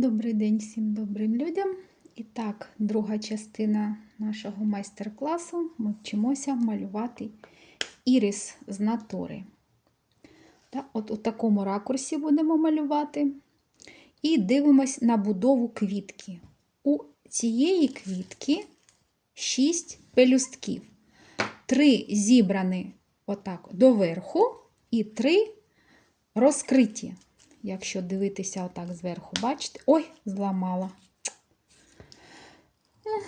Добрий день всім добрим людям. І так, друга частина нашого майстер-класу. Ми вчимося малювати ірис з натури. Так, от у такому ракурсі будемо малювати. І дивимось на будову квітки. У цієї квітки 6 пелюстків. Три зібрані отак доверху, і три розкриті. Якщо дивитися отак зверху, бачите? Ой, зламала.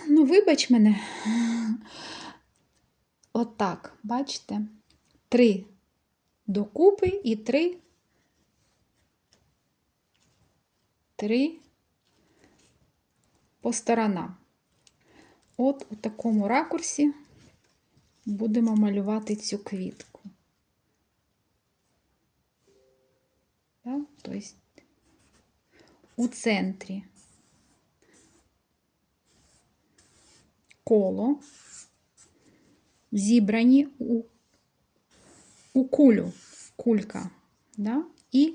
Ну, вибач мене. Отак, бачите? Три докупи і три. Три по сторонам. От у такому ракурсі будемо малювати цю квітку. Да? Тобто у центрі коло зібрані у, у кулю, кулька, да? і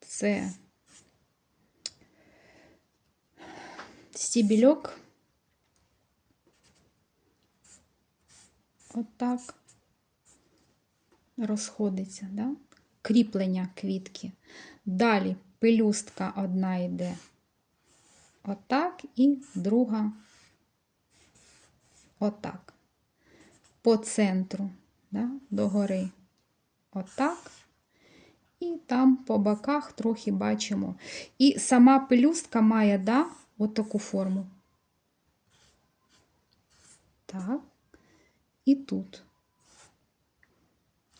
це стібельок отак Розходиться, да? кріплення квітки. Далі пелюстка одна йде отак, і друга отак. По центру, да? догори отак. І там по боках трохи бачимо. І сама пелюстка має, да, от форму. Так, і тут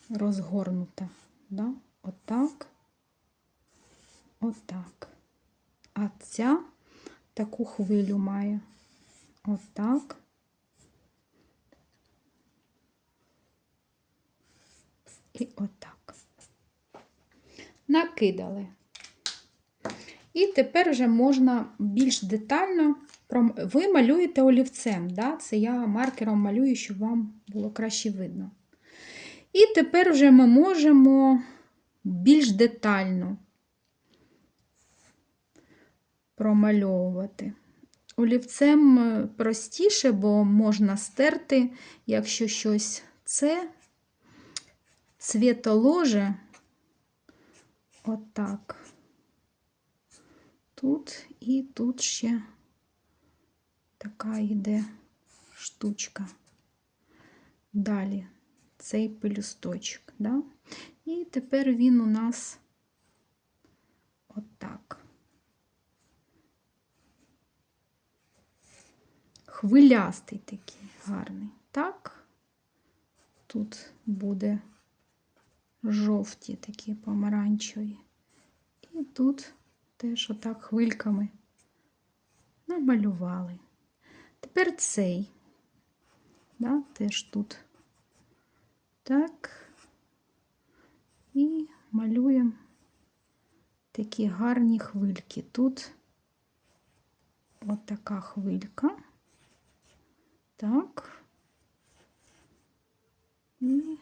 розгорнута, да? отак, отак. А ця таку хвилю має. Отак. І отак. Накидали. І тепер вже можна більш детально ви малюєте олівцем. Да? Це я маркером малюю, щоб вам було краще видно. І тепер вже ми можемо більш детально промальовувати. Олівцем е, простіше, бо можна стерти, якщо щось це цвітоложе, отак. Тут і тут ще така йде штучка. Далі цей пелюсточок. Да? І тепер він у нас отак. Хвилястий такий гарний. Так, тут буде жовті такі помаранчеві. І тут теж отак хвильками намалювали. Тепер цей, да, теж тут так, і малюємо такі гарні хвильки. Тут от хвилька. Так. І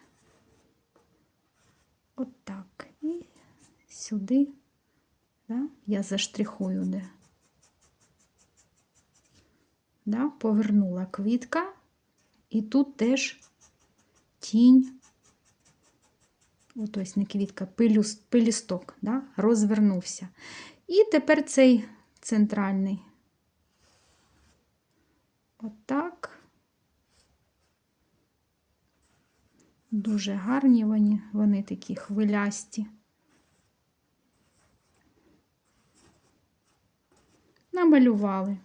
отак. І сюди, да, я заштрихую де. Да, повернула квітка, і тут теж тінь, от ось не квітка, пилюст, пилісток, да, розвернувся. І тепер цей центральний. Отак. Дуже гарні вони, вони такі хвилясті. Намалювали.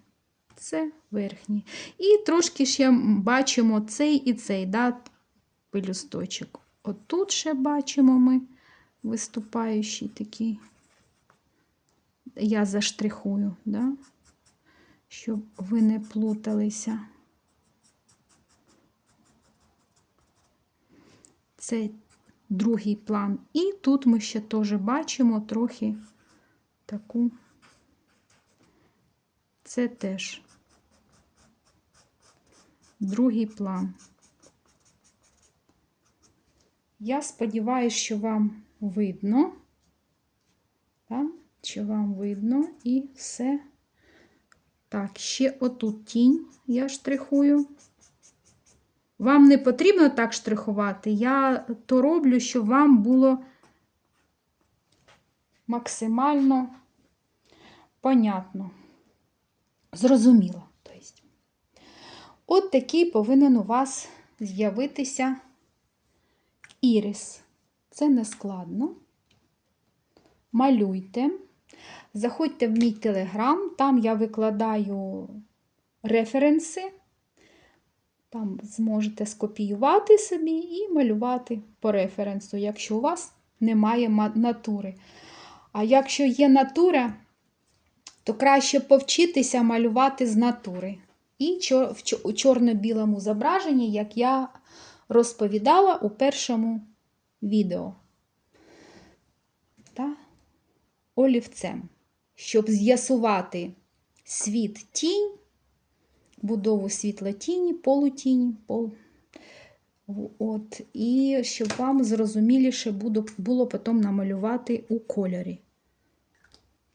Це верхній. І трошки ще бачимо цей і цей, да, пелюсточок. Отут ще бачимо ми виступаючий такий. Я заштрихую, да, щоб ви не плуталися. Це другий план. І тут ми ще теж бачимо трохи таку, це теж другий план. Я сподіваюся, що вам видно. Так? Що вам видно і все. Так, ще отут тінь я штрихую. Вам не потрібно так штрихувати. Я то роблю, щоб вам було максимально понятно. Зрозуміло. От такий повинен у вас з'явитися ірис. Це не складно. Малюйте. Заходьте в мій телеграм, там я викладаю референси. Там зможете скопіювати собі і малювати по референсу, якщо у вас немає натури. А якщо є натура, то краще повчитися малювати з натури. І у чорно-білому зображенні, як я розповідала у першому відео. Та? Олівцем, щоб з'ясувати світ тінь, будову світлотіні, полутіні, пол... От, і щоб вам зрозуміліше було потім намалювати у кольорі.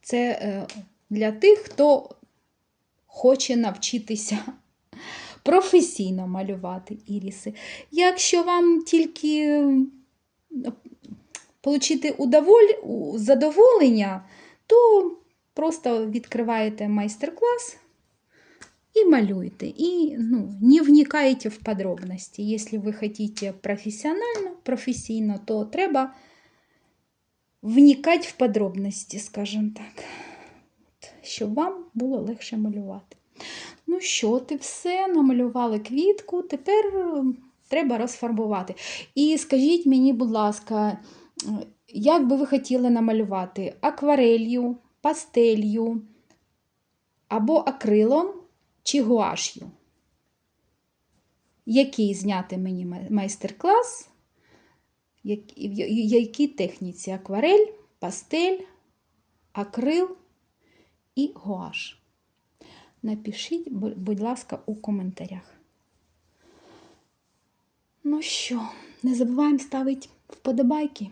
Це е, для тих, хто хоче навчитися професійно малювати іріси. Якщо вам тільки отримати задоволення, то просто відкриваєте майстер-клас и малюйте. И ну, не вникайте в подробности. Если вы хотите профессионально, професійно, то треба вникати в подробності, скажімо так, щоб вам було легше малювати. Ну що, ти все, намалювали квітку, тепер треба розфарбувати. І скажіть мені, будь ласка, як би ви хотіли намалювати акварелью, пастелью або акрилом чи гуаш'ю? Який зняти мені майстер-клас? Якій техніці акварель, пастель, акрил і гуаш? Напишіть, будь ласка, у коментарях. Ну що, не забуваємо ставити вподобайки.